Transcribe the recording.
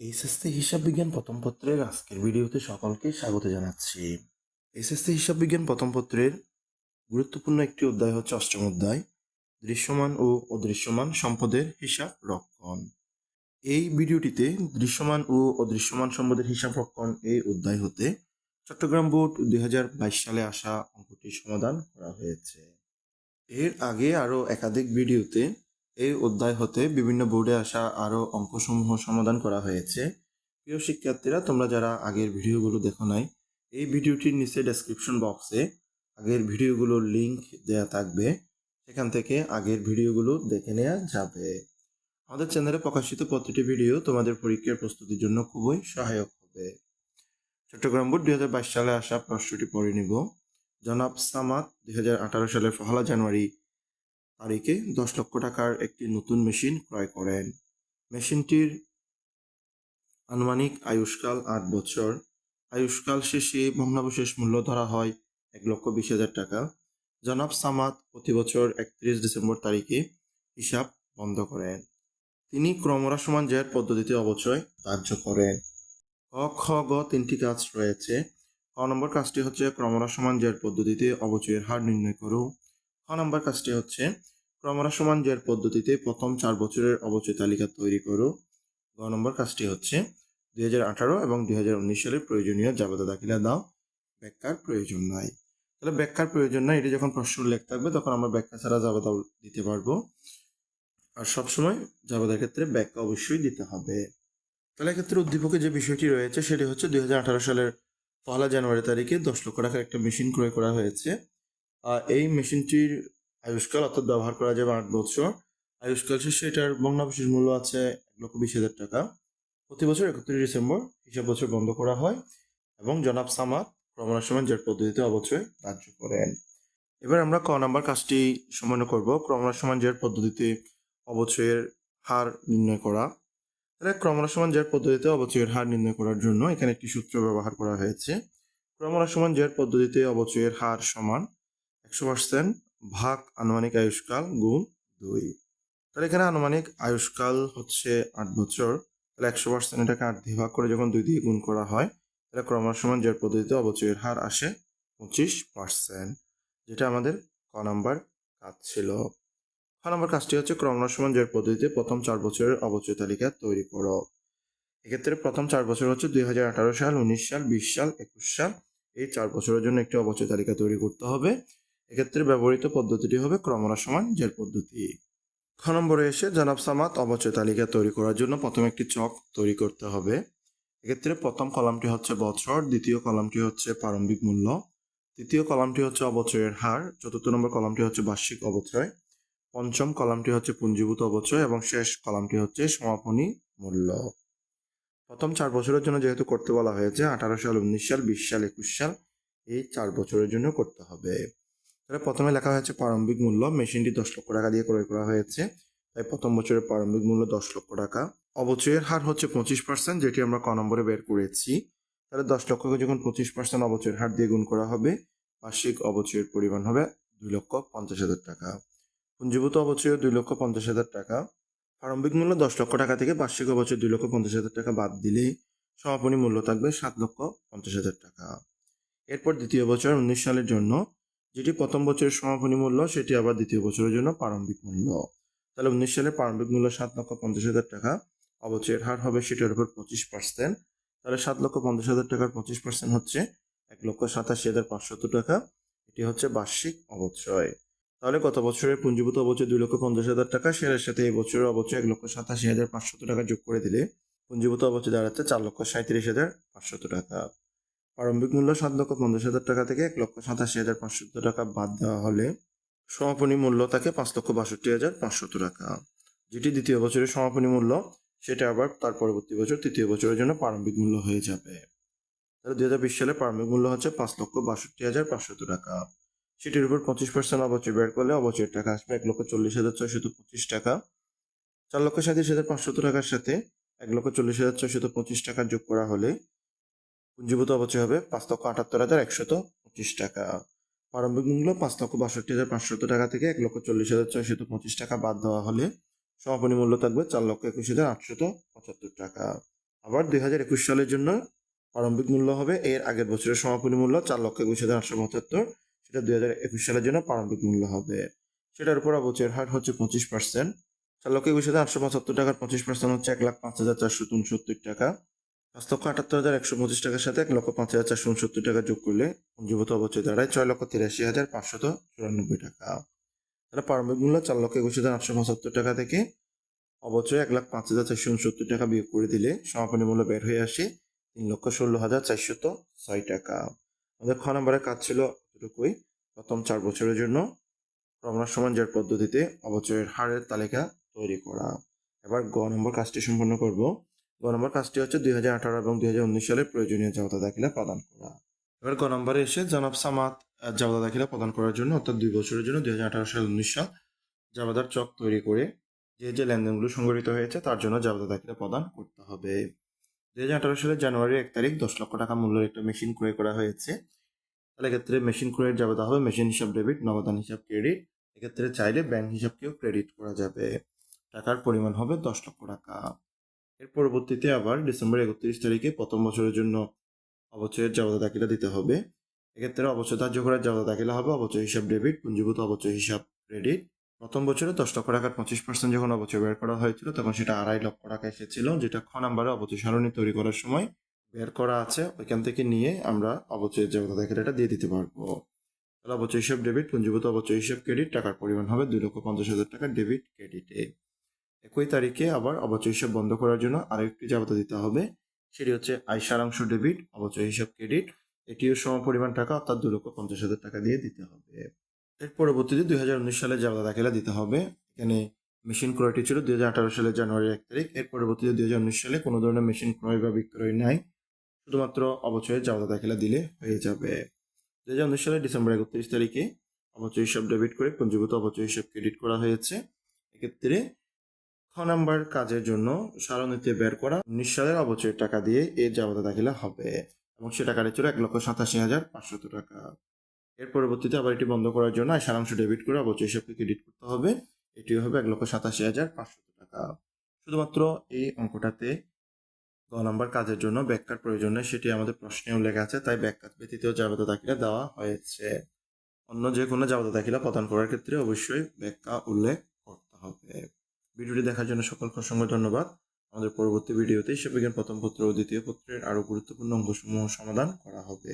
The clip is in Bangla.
এইচএসসি হিসাব বিজ্ঞান প্রথম পত্রের আজকের ভিডিওতে সকলকে স্বাগত জানাচ্ছি। এইচএসসি হিসাব বিজ্ঞান প্রথম পত্রের গুরুত্বপূর্ণ একটি অধ্যায় হচ্ছে অষ্টম অধ্যায়, দৃশ্যমান ও অদৃশ্যমান সম্পদের হিসাব রক্ষণ। এই ভিডিওটিতে দৃশ্যমান ও অদৃশ্যমান সম্পদের হিসাব রক্ষণ এই অধ্যায় হতে চট্টগ্রাম বোর্ড দুই হাজার বাইশ সালে আসা অঙ্কটি সমাধান করা হয়েছে। এর আগে আরও একাধিক ভিডিওতে এই অধ্যায় হতে বিভিন্ন বোর্ডে আসা আরও অঙ্কসমূহ সমাধান করা হয়েছে। প্রিয় শিক্ষার্থীরা, তোমরা যারা আগের ভিডিওগুলো দেখো নাই, এই ভিডিওটির নিচে ডেসক্রিপশন বক্সে আগের ভিডিওগুলোর লিংক দেয়া থাকবে। সেখান থেকে আগের ভিডিওগুলো দেখে নেওয়া যাবে। আমাদের চ্যানেলে প্রকাশিত প্রতিটি ভিডিও তোমাদের পরীক্ষার প্রস্তুতির জন্য খুবই সহায়ক হবে। চট্টগ্রাম বোর্ড দুই হাজার বাইশ সালে আসা প্রশ্নটি পড়ে নিব। জনাব সামাদ, দুই সালের পহেলা জানুয়ারি তারিখে দশ লক্ষ টাকার একটি নতুন মেশিন ক্রয় করেন। মেশিনটির আনুমানিক আয়ুষ্কাল আট বছর। আয়ুষ্কাল শেষে ভগ্নাবশেষ মূল্য ধরা হয় এক লক্ষ বিশ হাজার টাকা। জনাব সামাদ প্রতি বছর একত্রিশ ডিসেম্বর তারিখে হিসাব বন্ধ করেন। তিনি ক্রমহ্রাসমান জয়ের পদ্ধতিতে অবচয় ধার্য করেন। ক, খ, গ তিনটি কাজ রয়েছে। ক নম্বর কাজটি হচ্ছে ক্রমহ্রাসমান জয়ের পদ্ধতিতে অবচয়ের হার নির্ণয় করো খ নম্বর কাজটি হচ্ছে ক্রমহ্রাসমান জয়ের পদ্ধতিতে প্রথম চার বছরের অবচয় তালিকা তৈরি করো। গ নম্বর কাজটি হচ্ছে দু হাজার আঠারো এবং দুই সালের প্রয়োজনীয় জাবেদা দাখিলা দাও। ব্যাখ্যার প্রয়োজন নাই। তাহলে ব্যাখ্যার প্রয়োজন নাই, এটি যখন প্রশ্ন উল্লেখ থাকবে তখন আমরা ব্যাখ্যা ছাড়া জাবেদা দিতে পারব। আর সবসময় জাবেদার ক্ষেত্রে ব্যাখ্যা অবশ্যই দিতে হবে। তাহলে এক্ষেত্রে উদ্দীপকে যে বিষয়টি রয়েছে সেটি হচ্ছে দুই হাজার আঠারো সালের পহেলা জানুয়ারি তারিখে দশ লক্ষ টাকার একটা মেশিন ক্রয় করা হয়েছে। এই মেশিনটির আয়ুষ্কাল অর্থাৎ ব্যবহার করা যাবে আট বছর আয়ুষ্কাল শেষে এটার ভগ্নাবশেষ মূল্য আছে এক লক্ষ বিশ হাজার টাকা। প্রতি বছর একত্রিশ ডিসেম্বর হিসাব বছর বন্ধ করা হয় এবং জনাব সামাদ ক্রমহ্রাসমান জের পদ্ধতিতে অবচয় কার্য করেন। এবার আমরা ক নাম্বার কাজটি সমান্য করব। ক্রমহ্রাসমান জের পদ্ধতিতে অবচয়ের হার নির্ণয় করা। তাহলে ক্রমহ্রাসমান জের পদ্ধতিতে অবচয়ের হার নির্ণয় করার জন্য এখানে একটি সূত্র ব্যবহার করা হয়েছে। ক্রমহ্রাসমান জের পদ্ধতিতে অবচয়ের হার সমান একশো পার্সেন্ট। ভাগ আনুমানিক আয়ুষ্কাল গুণ দুই। তাহলে এখানে আনুমানিক আয়ুষ্কাল হচ্ছে আট বছর। তাহলে একশো পার্সেন্ট এটাকে আট দিয়ে ভাগ করে যখন দুই দিয়ে গুণ করা হয়, তাহলে ক্রমহ্রাসমান জের পদ্ধতিতে অবচয়ের হার আসে পঁচিশ পার্সেন্ট যেটা আমাদের ক নাম্বার কাজ ছিল। খ নম্বর কাজটি হচ্ছে ক্রমহ্রাসমান জয়ের পদ্ধতিতে প্রথম চার বছরের অবচয় তালিকা তৈরি করো। এক্ষেত্রে প্রথম চার বছর হচ্ছে দুই হাজার আঠারো সাল, উনিশ সাল, বিশ সাল, একুশ সাল। এই চার বছরের জন্য একটি অবচয় তালিকা তৈরি করতে হবে। এক্ষেত্রে ব্যবহৃত পদ্ধতিটি হবে ক্রমহ্রাসমান জের পদ্ধতি। খ নম্বরে এসে জনাব সামাত অবচয় তালিকা তৈরি করার জন্য প্রথমে একটি চক তৈরি করতে হবে। এক্ষেত্রে প্রথম কলামটি হচ্ছে বছর, দ্বিতীয় কলামটি হচ্ছে প্রারম্ভিক মূল্য, তৃতীয় কলামটি হচ্ছে অবচয়ের হার, চতুর্থ নম্বর কলামটি হচ্ছে বার্ষিক অবচয়, পঞ্চম কলামটি হচ্ছে পুঞ্জীভূত অবচয় এবং শেষ কলামটি হচ্ছে সমাপনী মূল্য। প্রথম চার বছরের জন্য যেহেতু করতে বলা হয়েছে, আঠারো সাল, উনিশ সাল, বিশ সাল, একুশ সাল, এই চার বছরের জন্য করতে হবে। তাহলে প্রথমে লেখা হয়েছে প্রারম্ভিক মূল্য, মেশিনটি দশ লক্ষ টাকা দিয়ে ক্রয় করা হয়েছে। তাই প্রথম বছরের প্রারম্ভিক মূল্য দশ লক্ষ টাকা। অবচয়ের হার হচ্ছে পঁচিশ পার্সেন্ট যেটি আমরা ক নম্বরে বের করেছি। তাহলে দশ লক্ষকে যখন পঁচিশ পার্সেন্ট অবচয়ের হার দিয়ে গুণ করা হবে, বার্ষিক অবচয়ের পরিমাণ হবে দুই লক্ষ পঞ্চাশ হাজার টাকা। পুঞ্জীভূত অবচয় দুই লক্ষ পঞ্চাশ হাজার টাকা। প্রারম্ভিক মূল্য দশ লক্ষ টাকা থেকে বার্ষিক অবচয় দুই লক্ষ পঞ্চাশ হাজার টাকা বাদ দিলেই সমাপনী মূল্য থাকবে সাত লক্ষ পঞ্চাশ হাজার টাকা। এরপর দ্বিতীয় বছর উনিশ সালের জন্য যেটি প্রথম বছরের সমাপনী মূল্য, সেটি আবার দ্বিতীয় বছরের জন্য প্রারম্ভিক মূল্য। তাহলে উনিশ সালে প্রারম্ভিক মূল্য সাত লক্ষ পঞ্চাশ হাজার টাকা। অবচয়ের হার হবে সেটার উপর পঁচিশ পার্সেন্ট তাহলে সাত লক্ষ পঞ্চাশ হাজার টাকার পঁচিশ পার্সেন্ট হচ্ছে এক লক্ষ সাতাশি হাজার পাঁচশত টাকা। এটি হচ্ছে বার্ষিক অবচয়। তাহলে গত বছরের পুঞ্জীভূত অবচয় দুই লক্ষ পঞ্চাশ হাজার টাকা। সেটার সাথে এই বছরের অবচয় এক লক্ষ সাতাশি হাজার পাঁচশত টাকা যোগ করে দিলে পুঞ্জীভূত অবচয় দাঁড়াচ্ছে চার লক্ষ সাঁত্রিশ হাজার পাঁচশত টাকা। প্রারম্ভিক মূল্য সাত লক্ষ পঞ্চাশ হাজার টাকা থেকে এক লক্ষ সাতাশি হাজার পাঁচশত টাকা বাদ দেওয়া হলে সমাপনী মূল্য থাকে পাঁচ লক্ষ বাষট্টি হাজার পাঁচশত টাকা। যেটি দ্বিতীয় বছরের সমাপনী মূল্য, সেটা আবার তার পরবর্তী বছর তৃতীয় বছরের জন্য প্রারম্ভিক মূল্য হয়ে যাবে। তাহলে দুই হাজার বিশ সালে প্রারম্ভিক মূল্য হচ্ছে পাঁচ লক্ষ বাষট্টি হাজার পাঁচশত টাকা। সেটির উপর পঁচিশ পার্সেন্ট অবচয় বের করলে অবচয়ের টাকা আসবে এক লক্ষ চল্লিশ হাজার ছয়শত পঁচিশ টাকা। চার লক্ষ সাঁত্রিশ হাজার পাঁচশত টাকার সাথে এক লক্ষ চল্লিশ হাজার ছয়শত পঁচিশ টাকা যোগ করা হলে পুঞ্জীভূত অবচয় হবে পাঁচ লক্ষ আটাত্তর হাজার একশত পঁচিশ টাকা। প্রারম্ভিক মূল্য পাঁচ লক্ষ বাষট্টি হাজার পাঁচশত টাকা থেকে এক লক্ষ চল্লিশ হাজার ছয়শত পঁচিশ টাকা বাদ দেওয়া হলে সমাপনী মূল্য থাকবে চার লক্ষ একুশ হাজার আটশত পঁচাত্তর টাকা। আবার দুই হাজার একুশ সালের জন্য প্রারম্ভিক মূল্য হবে এর আগের বছরের সমাপনী মূল্য চার লক্ষ একুশ হাজার আটশো পঁচাত্তর, সেটা দুই হাজার একুশ সালের জন্য প্রারম্ভিক মূল্য হবে। সেটার উপর অবচয়ের হার হচ্ছে পঁচিশ পার্সেন্ট। চার লক্ষ একুশ হাজার আটশো পঁচাত্তর টাকার পঁচিশ পার্সেন্ট হচ্ছে এক লাখ পাঁচ হাজার চারশো উনসত্তর টাকা। পাঁচ আটাত্তর হাজার একশো পঁচিশ টাকার সাথে এক লক্ষ পাঁচ হাজার চারশো উনসত্তর টাকা যোগ করলে পুঞ্জীভূত অবচয় দাঁড়ায় ছয় লক্ষ তিরাশি হাজার পাঁচশত চুরানব্বই টাকা। তাহলে প্রারম্ভিক মূল্য চার লক্ষ একুশ হাজার আটশো পঁচাত্তর টাকা থেকে অবচয় এক লাখ পাঁচ হাজার চারশো উনসত্তর টাকা বিয়োগ করে দিলে সমাপনী মূল্য বের হয়ে আসে তিন লক্ষ ষোলো হাজার চারশত ছয় টাকা। আমাদের খ নম্বরের কাজ ছিল এতটুকুই। প্রথম চার বছরের জন্য রমনার সমাঞ্জার পদ্ধতিতে অবচয়ের হারের তালিকা তৈরি করা। এবার গ নম্বর কাজটি সম্পন্ন করব। গ নম্বর কাজটি হচ্ছে দুই হাজার আঠারো এবং দুই হাজার উনিশ সালের প্রয়োজনীয় জাওতা দাখিলা প্রদান করা। এবার গ নম্বরে এসে জনাব সামাত আহ, দাখিলা প্রদান করার জন্য অর্থাৎ দুই বছরের জন্য দুই হাজার আঠারো সাল উনিশ সাল জাবাদার চক তৈরি করে যে যে লেনদেনগুলো সংগঠিত হয়েছে তার জন্য জাবাদা দাখিলা প্রদান করতে হবে। দুই হাজার আঠারো সালের জানুয়ারি এক তারিখ দশ লক্ষ টাকা মূল্যের একটা মেশিন ক্রয় করা হয়েছে। তাহলে এক্ষেত্রে মেশিন ক্রয়ের জাবাদা হবে মেশিন হিসাব ডেবিট নগদান হিসাব ক্রেডিট। এক্ষেত্রে চাইলে ব্যাংক হিসাবকেও ক্রেডিট করা যাবে। টাকার পরিমাণ হবে দশ লক্ষ টাকা। এর পরবর্তীতে আবার ডিসেম্বর একত্রিশ তারিখে প্রথম বছরের জন্য অবচয়ের জাবাদা দাখিলা দিতে হবে। এক্ষেত্রে অবচয় ধার্য করার জাবাদা দাখিলা হবে অবচয় হিসাব ডেবিট পুঞ্জীভূত অবচয় হিসাব ক্রেডিট প্রথম বছরে দশ লক্ষ টাকার পঁচিশ পার্সেন্ট যখন অবচয় বের করা হয়েছিল, তখন সেটা আড়াই লক্ষ টাকা এসেছিল, যেটা খ নাম্বারে অবচয় সারণী তৈরি করার সময় বের করা আছে। ওইখান থেকে নিয়ে আমরা অবচয়ের জাবাদা দাখিলাটা দিয়ে দিতে পারব। তাহলে অবচয় হিসাব ডেবিট পুঞ্জীভূত অবচয় হিসাব ক্রেডিট টাকার পরিমাণ হবে দুই লক্ষ পঞ্চাশ হাজার টাকা ডেবিট ক্রেডিটে একই তারিখে আবার অবচয় হিসাব বন্ধ করার জন্য আরেকটি জাবাদা দিতে হবে। সেটি হচ্ছে আয় সারাংশ ডেবিট, অবচয় হিসাব ক্রেডিট। এটিও সম পরিমাণ টাকা, অর্থাৎ দুই লক্ষ পঞ্চাশ হাজার টাকা দিয়ে দিতে হবে। এর পরবর্তীতে দুই হাজার উনিশ সালে জাবাদা দাখিলা দিতে হবে। এখানে মেশিন ক্রয়টি ছিল দুই হাজার আঠারো সালের জানুয়ারি এক তারিখ। এর পরবর্তীতে দুই হাজার উনিশ সালে কোনো ধরনের মেশিন ক্রয় বা বিক্রয় নাই। শুধুমাত্র অবচয়ের জাবাদা দাখিলা দিলে হয়ে যাবে। দুই হাজার উনিশ সালের ডিসেম্বর একত্রিশ তারিখে অবচয় হিসাব ডেবিট করে পঞ্জীভূত অবচয় হিসাব ক্রেডিট করা হয়েছে। এক্ষেত্রে নাম্বার কাজের জন্য সারণীতে বের করা উনিশ অবচয়ের টাকা দিয়ে এর জাবাদা দাখিলা হবে এবং সে টাকাটি ছিল এক লক্ষ সাতাশি হাজার পাঁচশত টাকা। এর পরবর্তীতে আবার এটি বন্ধ করার জন্য সারাংশ ডেবিট করে অবচয় হিসাবকে ক্রেডিট করতে হবে। এটিও হবে এক লক্ষ সাতাশি হাজার পাঁচশত টাকা। শুধুমাত্র এই অঙ্কটাতে গ নাম্বার কাজের জন্য ব্যাখ্যার প্রয়োজন সেটি আমাদের প্রশ্নে উল্লেখ আছে, তাই ব্যাখ্যা ব্যতীত জাবাদা দাখিলা দেওয়া হয়েছে। অন্য যে কোনো জাবাদা দাখিলা প্রদান করার ক্ষেত্রে অবশ্যই ব্যাখ্যা উল্লেখ করতে হবে। ভিডিওটি দেখার জন্য সকলকে অসংখ্য ধন্যবাদ। আমাদের পরবর্তী ভিডিওতে হিসাব বিজ্ঞান প্রথম পত্র ও দ্বিতীয় পত্রের আরও গুরুত্বপূর্ণ অঙ্গসমূহ সমাধান করা হবে।